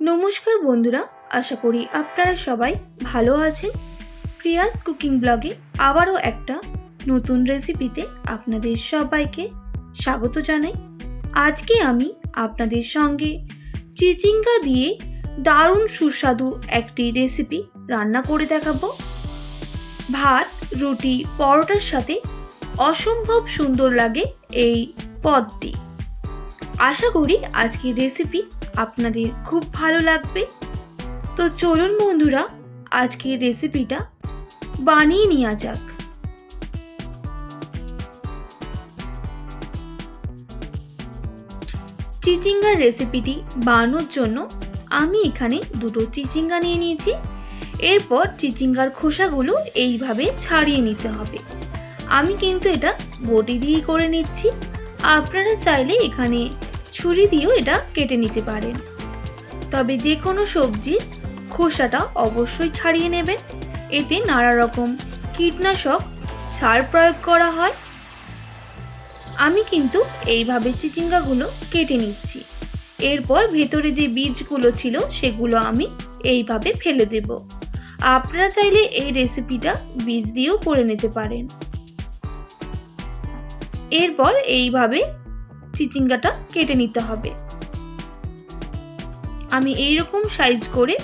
নমস্কার বন্ধুরা, আশা করি আপনারা সবাই ভালো আছেন। প্রিয়াস কুকিং ব্লগে আবারও একটা নতুন রেসিপিতে আপনাদের সবাইকে স্বাগত জানাই। আজকে আমি আপনাদের সঙ্গে চিচিঙ্গা দিয়ে দারুণ সুস্বাদু একটি রেসিপি রান্না করে দেখাবো। ভাত, রুটি, পরোটার সাথে অসম্ভব সুন্দর লাগে এই পদটি। আশা করি আজকের রেসিপি আপনাদের খুব ভালো লাগবে। তো চলুন বন্ধুরা, আজকের রেসিপিটা বানিয়ে নেওয়া যাক। চিচিঙ্গার রেসিপিটি বানানোর জন্য আমি এখানে দুটো চিচিঙ্গা নিয়ে নিয়েছি। এরপর চিচিঙ্গার খোসাগুলো এইভাবে ছাড়িয়ে নিতে হবে। আমি কিন্তু এটা বটি দিয়েই করে নিচ্ছি। আপনারা চাইলে এখানে ছুরি দিয়েও এটা কেটে নিতে পারেন। তবে যে কোনো সবজির খোসাটা অবশ্যই ছাড়িয়ে নেবেন। এতে নানা রকম কীটনাশক সার প্রয়োগ করা হয়। আমি কিন্তু এইভাবে চিচিঙ্গাগুলো কেটে নিচ্ছি। এরপর ভেতরে যে বীজগুলো ছিল সেগুলো আমি এইভাবে ফেলে দেব। আপনারা চাইলে এই রেসিপিটা বীজ দিয়েও করে নিতে পারেন। এরপর এইভাবে চিচিঙ্গাটা কেটে নিতে হবে। আমি এইরকম সাইজ করে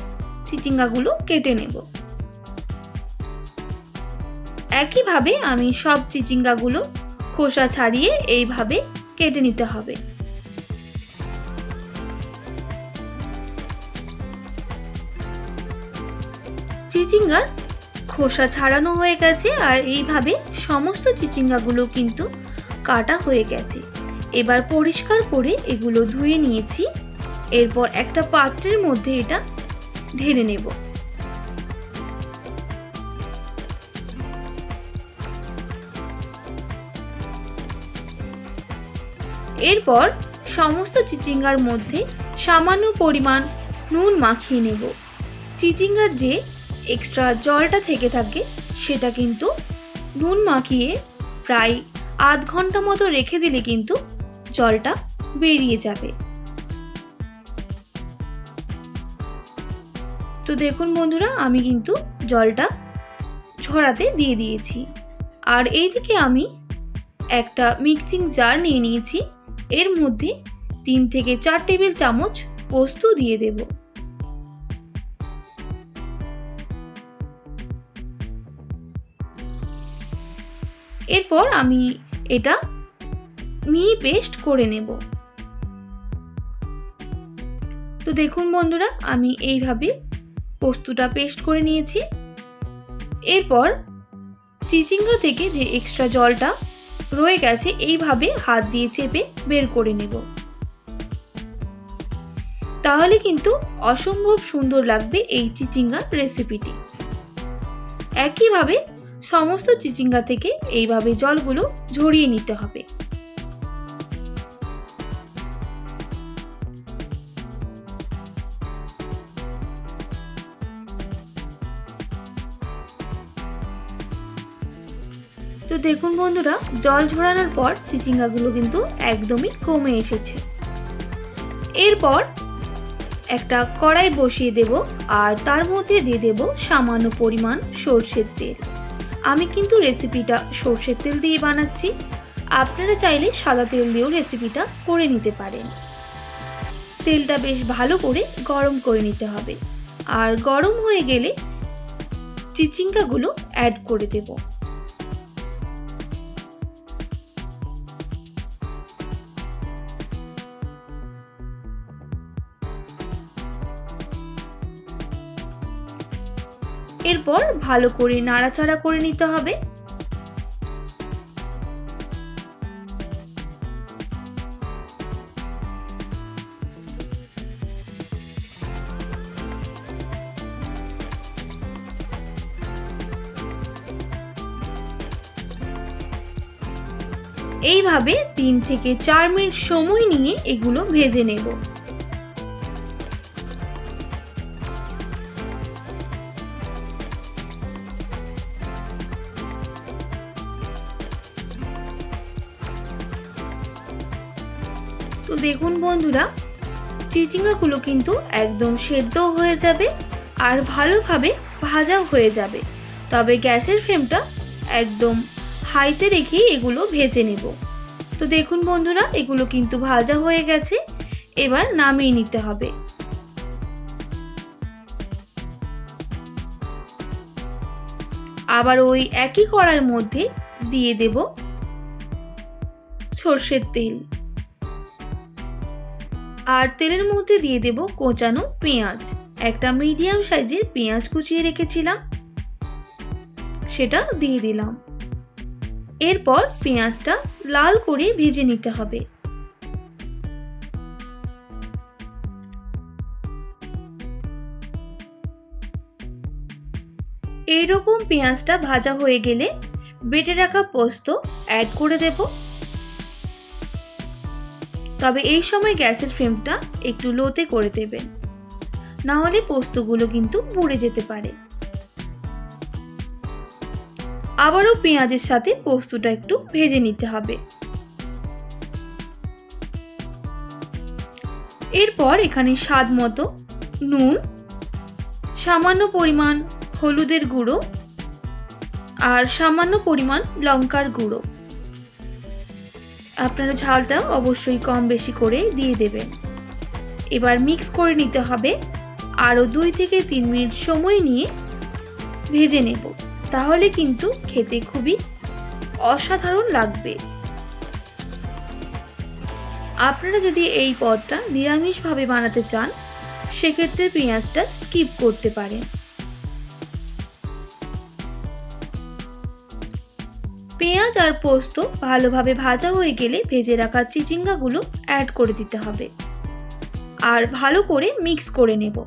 চিচিঙ্গাগুলো কেটে নেব। একইভাবে আমি সব চিচিঙ্গাগুলো খোসা ছাড়িয়ে এইভাবে কেটে নিতে হবে। চিচিঙ্গার খোসা ছাড়ানো হয়ে গেছে আর এইভাবে সমস্ত চিচিঙ্গাগুলো কিন্তু কাটা হয়ে গেছে। এবার পরিষ্কার করে এগুলো ধুয়ে নিয়েছি। এরপর একটা পাত্রের মধ্যে এটা ঢেলে নেব। এরপর সমস্ত চিচিঙ্গার মধ্যে সামান্য পরিমাণ নুন মাখিয়ে নেব। চিচিঙ্গার যে এক্সট্রা জলটা থেকে থাকে, সেটা কিন্তু নুন মাখিয়ে প্রায় আধ ঘণ্টা মতো রেখে দিলে কিন্তু জলটা বেরিয়ে যাবে। তো দেখুন বন্ধুরা, আমি কিন্তু জলটা ঝরাতে দিয়ে দিয়েছি। আর এইদিকে আমি একটা মিক্সিং জার নিয়ে নিয়েছি। এর মধ্যে তিন থেকে চার টেবিল চামচ পোস্ত দিয়ে দেব। এরপর আমি এটা মিহি পেস্ট করে নেব। তো দেখুন বন্ধুরা, আমি এইভাবে পোস্তটা পেস্ট করে নিয়েছি। এরপর চিচিঙ্গা থেকে যে এক্সট্রা জলটা রয়ে গেছে, এইভাবে হাত দিয়ে চেপে বের করে নেব। তাহলে কিন্তু অসম্ভব সুন্দর লাগবে এই চিচিঙ্গার রেসিপিটি একইভাবে সমস্ত চিচিঙ্গা থেকে এইভাবে জলগুলো ঝরিয়ে নিতে হবে। দেখুন বন্ধুরা, জল ঝরানোর পর চিচিঙ্গাগুলো কিন্তু একদমই কমে এসেছে। এরপর একটা কড়াই বসিয়ে দেব আর তার মধ্যে দিয়ে দেব সামান্য পরিমাণ সর্ষের তেল। আমি কিন্তু রেসিপিটা সর্ষের তেল দিয়ে বানাচ্ছি। আপনারা চাইলে সাদা তেল দিয়েও রেসিপিটা করে নিতে পারেন। তেলটা বেশ ভালো করে গরম করে নিতে হবে। আর গরম হয়ে গেলে চিচিঙ্গাগুলো অ্যাড করে দেবো। এরপর ভালো করে নাড়াচাড়া করে নিতে হবে। এইভাবে তিন থেকে চার মিনিট সময় নিয়ে এগুলো ভেজে নেব। তো দেখুন বন্ধুরা, চিচিঙ্গাগুলো কিন্তু একদম সেদ্ধ হয়ে যাবে আর ভালোভাবে ভাজাও হয়ে যাবে। তবে গ্যাসের ফ্লেমটা একদম হাইতে রেখেই এগুলো ভেজে নেব। তো দেখুন বন্ধুরা, এগুলো কিন্তু ভাজা হয়ে গেছে, এবার নামিয়ে নিতে হবে। আবার ওই একই কড়ার মধ্যে দিয়ে দেব সর্ষের তেল। আর তেলের মধ্যে দিয়ে দেব কোচানো পেঁয়াজ। একটা মিডিয়াম সাইজের পেঁয়াজ কুচিয়ে রেখেছিলাম। সেটা দিয়ে দিলাম। এরপর পেঁয়াজটা লাল করে ভেজে নিতে হবে। এইরকম পেঁয়াজটা ভাজা হয়ে গেলে বেটে রাখা পোস্ত অ্যাড করে দেব। তবে এই সময় গ্যাসের ফ্লেমটা একটু লোতে করে দেবেন। না হলে পোস্তগুলো কিন্তু পুড়ে যেতে পারে। আবারও পেঁয়াজের সাথে পোস্তটা একটু ভেজে নিতে হবে। এরপর এখানে স্বাদ মতো নুন, সামান্য পরিমাণ হলুদের গুঁড়ো আর সামান্য পরিমাণ লঙ্কার গুঁড়ো। আপনারা ঝালটা অবশ্যই কম বেশি করে দিয়ে দেবেন। এবার মিক্স করে নিতে হবে। আরও দুই থেকে তিন মিনিট সময় নিয়ে ভেজে নেব। তাহলে কিন্তু খেতে খুবই অসাধারণ লাগবে। আপনারা যদি এই পদটা নিরামিষভাবে বানাতে চান, সেক্ষেত্রে পেঁয়াজটা স্কিপ করতে পারেন। পেঁয়াজ আর পোস্ত ভালোভাবে ভাজা হয়ে গেলে ভেজে রাখা চিচিঙ্গাগুলো অ্যাড করে দিতে হবে। আর ভালো করে মিক্স করে নেব।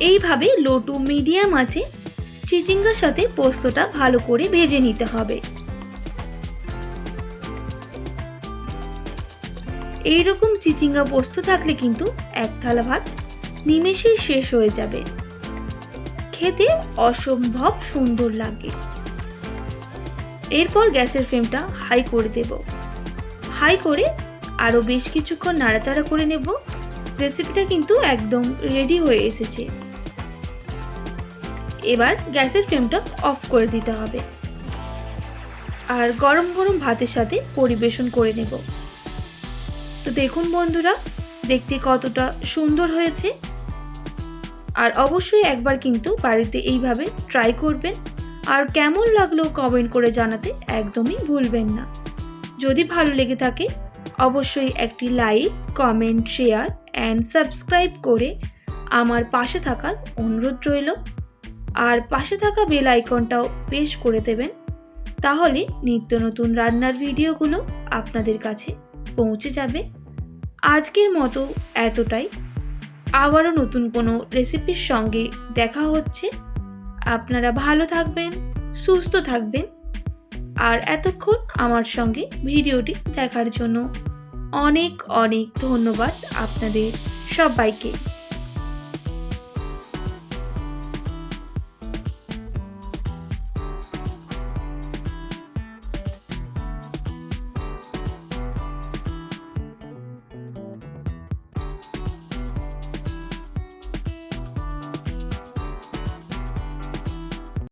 এইভাবে লো টু মিডিয়াম আছে। চিচিঙ্গার সাথে পোস্তটা ভালো করে ভেজে নিতে হবে। এইরকম চিচিঙ্গা পোস্ত থাকলে কিন্তু এক থালা ভাত নিমেষেই শেষ হয়ে যাবে। খেতে অসম্ভব সুন্দর লাগে। এরপর গ্যাসের ফ্লেমটা হাই করে দেব। হাই করে আরও বেশ কিছুক্ষণ নাড়াচাড়া করে নেব। রেসিপিটা কিন্তু একদম রেডি হয়ে এসেছে। এবার গ্যাসের ফ্লেমটা অফ করে দিতে হবে। আর গরম গরম ভাতের সাথে পরিবেশন করে নেব। তো দেখুন বন্ধুরা, দেখতে কতটা সুন্দর হয়েছে। আর অবশ্যই একবার কিন্তু বাড়িতে এইভাবে ট্রাই করবেন। আর কেমন লাগল কমেন্ট করে জানাতে একদমই ভুলবেন না। যদি ভালো লেগে থাকে, অবশ্যই একটি like comment share and subscribe করে আমার পাশে থাকার অনুরোধ রইল। আর পাশে থাকা বেল আইকনটাও পেশ করে দেবেন। তাহলে নিত্য নতুন রান্নার ভিডিওগুলো আপনাদের কাছে পৌঁছে যাবে। আজকের মতো এতটাই। আবারও নতুন কোনো রেসিপির সঙ্গে দেখা হচ্ছে। আপনারা ভালো থাকবেন, সুস্থ থাকবেন। আর এতক্ষণ আমার সঙ্গে ভিডিওটি দেখার জন্য অনেক অনেক ধন্যবাদ আপনাদের সবাইকে।